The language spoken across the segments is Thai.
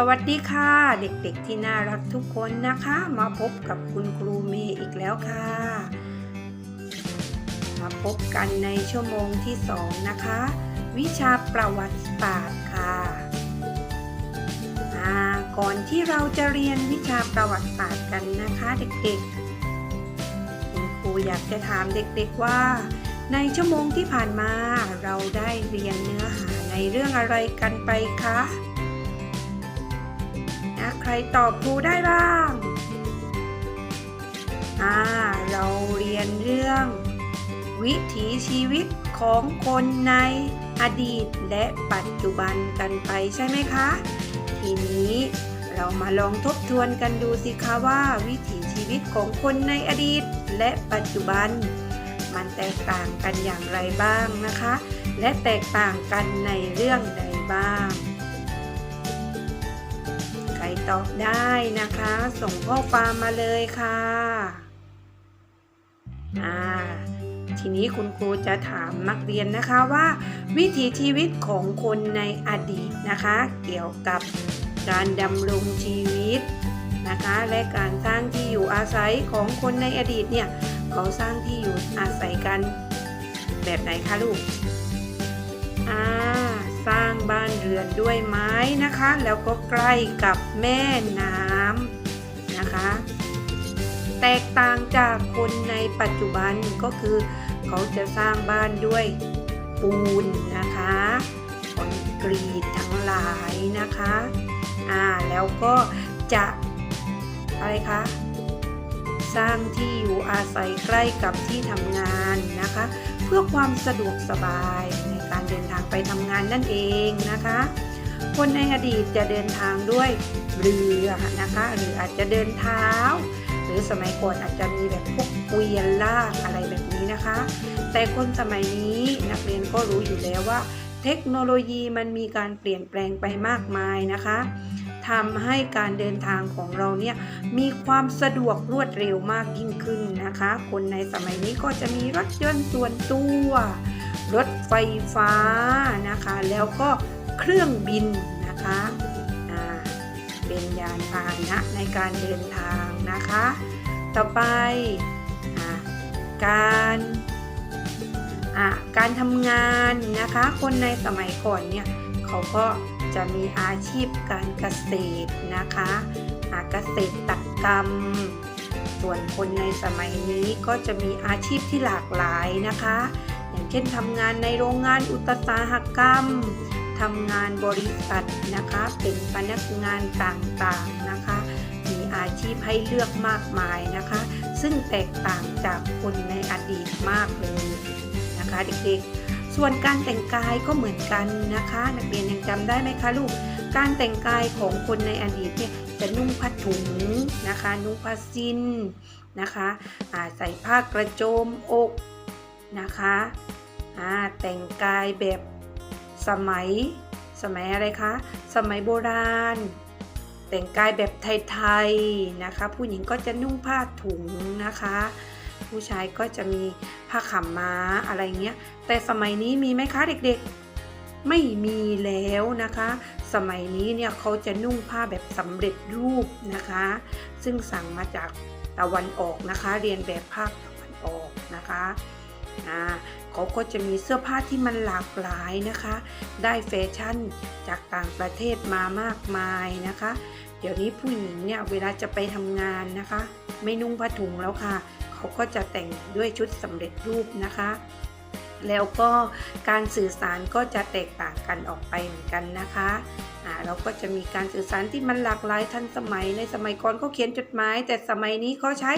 สวัสดีค่ะเด็กๆที่น่ารักทุกคนนะคะ มาพบกับคุณครูเมย์อีกแล้วค่ะ มาพบกันในชั่วโมงที่สองนะคะ วิชาประวัติศาสตร์ค่ะก่อนที่เราจะเรียนวิชาประวัติศาสตร์กันนะคะเด็กๆ คุณครูอยากจะถามเด็กๆว่า ในชั่วโมงที่ผ่านมาเราได้เรียนเนื้อหาในเรื่องอะไรกันไปคะ ครตอบครูได้บ้าง อ่า เราเรียนเรื่อง วิถีชีวิตของคนในอดีตและปัจจุบันกันไปใช่ไหมคะ ทีนี้เรามาลองทบทวนกันดูสิคะว่า วิถีชีวิตของคนในอดีตและปัจจุบัน มันแตกต่างกันอย่างไรบ้างนะคะ และแตกต่างกันในเรื่องใดบ้าง ตอบได้นะคะ ส่งข้อความมาเลยค่ะอ่าทีนี้คุณครูจะถามนักเรียนนะคะว่า วิถีชีวิตของคนในอดีตนะคะ เกี่ยวกับการดำรงชีวิตนะคะ และการสร้างที่อยู่อาศัยของคนในอดีตเนี่ยเขาสร้างที่อยู่อาศัยกันแบบไหนคะลูกอ่า สร้างบ้านเรือนด้วยไม้นะคะ แล้วก็ใกล้กับแม่น้ำนะคะ แตกต่างจากคนในปัจจุบันก็คือ เขาจะสร้างบ้านด้วยปูนนะคะคอนกรีตทั้งหลายนะคะอ่าแล้วก็จะอะไรคะสร้างที่อยู่อาศัยใกล้กับที่ทำงานนะคะ เพื่อความสะดวกสบายในการเดินทางไปทำงานนั่นเองนะคะ คนในอดีตจะเดินทางด้วยเรือนะคะ หรืออาจจะเดินเท้า หรือสมัยก่อนอาจจะมีแบบพวกเกวียนลากอะไรแบบนี้นะคะ แต่คนสมัยนี้นักเรียนก็รู้อยู่แล้วว่า เทคโนโลยีมันมีการเปลี่ยนแปลงไปมากมายนะคะ ทำให้การเดินทางของเราเนี่ยมีความสะดวกรวดเร็วมากยิ่งขึ้นนะคะ คนในสมัยนี้ก็จะมีรถยนต์ส่วนตัว รถไฟฟ้านะคะ แล้วก็เครื่องบินนะคะเป็นยานพาหนะในการเดินทางนะคะ ต่อไปอการการทำงานนะคะ คนในสมัยก่อนเนี่ย เขาก็จะมีอาชีพการเกษตรนะคะอ่าเกษตรกรรม ส่วนคนในสมัยนี้ก็จะมีอาชีพที่หลากหลายนะคะ อย่างเช่นทำงานในโรงงานอุตสาหกรรมทำงานบริษัทนะคะ เป็นพนักงานต่างๆนะคะ มีอาชีพให้เลือกมากมายนะคะ ซึ่งแตกต่างจากคนในอดีตมากเลยนะคะเด็กๆ ส่วนการแต่งกายก็เหมือนกันนะคะ นักเรียนยังจำได้ไหมคะลูก การแต่งกายของคนในอดีตเนี่ยจะนุ่งผ้าถุงนะคะ นุ่งผ้าสิ้นนะคะใส่ผ้ากระโจมอกนะคะแต่งกายแบบสมัยสมัยอะไรคะ สมัยโบราณ แต่งกายแบบไทยๆนะคะ ผู้หญิงก็จะนุ่งผ้าถุงนะคะ ผู้ชายก็จะมีผ้าขาวม้าอะไรเงี้ย แต่สมัยนี้มีไหมคะเด็กๆ ไม่มีแล้วนะคะ สมัยนี้เนี่ยเขาจะนุ่งผ้าแบบสำเร็จรูปนะคะ ซึ่งสั่งมาจากตะวันออกนะคะ เรียนแบบภาคตะวันออกนะคะอ่าเขาก็จะมีเสื้อผ้าที่มันหลากหลายนะคะ ได้แฟชั่นจากต่างประเทศมามากมายนะคะ เดี๋ยวนี้ผู้หญิงเนี่ยเวลาจะไปทำงานนะคะ ไม่นุ่งผ้าถุงแล้วค่ะ เขาก็จะแต่งด้วยชุดสำเร็จรูปนะคะ แล้วก็การสื่อสารก็จะแตกต่างกันออกไปเหมือนกันนะคะ เราก็จะมีการสื่อสารที่มันหลากหลายทันสมัย ในสมัยก่อนเขาเขียนจดหมาย แต่สมัยนี้เขาใช้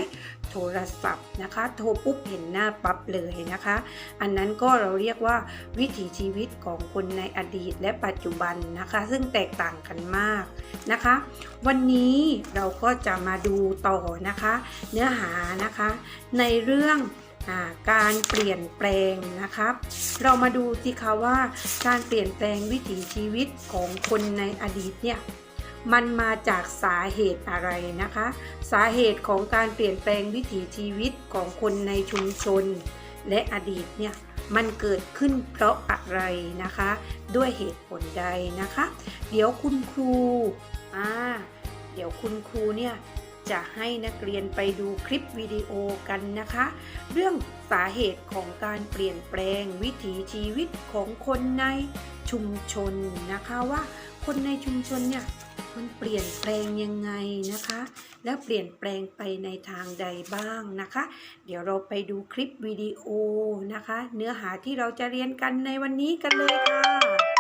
โทรศัพท์นะคะ โทรปุ๊บเห็นหน้าปั๊บเลยนะคะ อันนั้นก็เราเรียกว่าวิถีชีวิตของคนในอดีตและปัจจุบันนะคะ ซึ่งแตกต่างกันมากนะคะ วันนี้เราก็จะมาดูต่อนะคะ เนื้อหานะคะ ในเรื่อง การเปลี่ยนแปลงนะครับ เรามาดูสิคะว่าการเปลี่ยนแปลงวิถีชีวิตของคนในอดีตเนี่ยมันมาจากสาเหตุอะไรนะคะ สาเหตุของการเปลี่ยนแปลงวิถีชีวิตของคนในชุมชน และอดีตเนี่ยมันเกิดขึ้นเพราะอะไรนะคะ ด้วยเหตุผลใดนะคะ เดี๋ยวคุณครูอ่าเดี๋ยวคุณครูเนี่ย จะให้นักเรียนไปดูคลิปวิดีโอกันนะคะ เรื่องสาเหตุของการเปลี่ยนแปลงวิถีชีวิตของคนในชุมชนนะคะว่าคนในชุมชนเนี่ยมันเปลี่ยนแปลงยังไงนะคะ และเปลี่ยนแปลงไปในทางใดบ้างนะคะ เดี๋ยวเราไปดูคลิปวิดีโอนะคะ เนื้อหาที่เราจะเรียนกันในวันนี้กันเลยค่ะ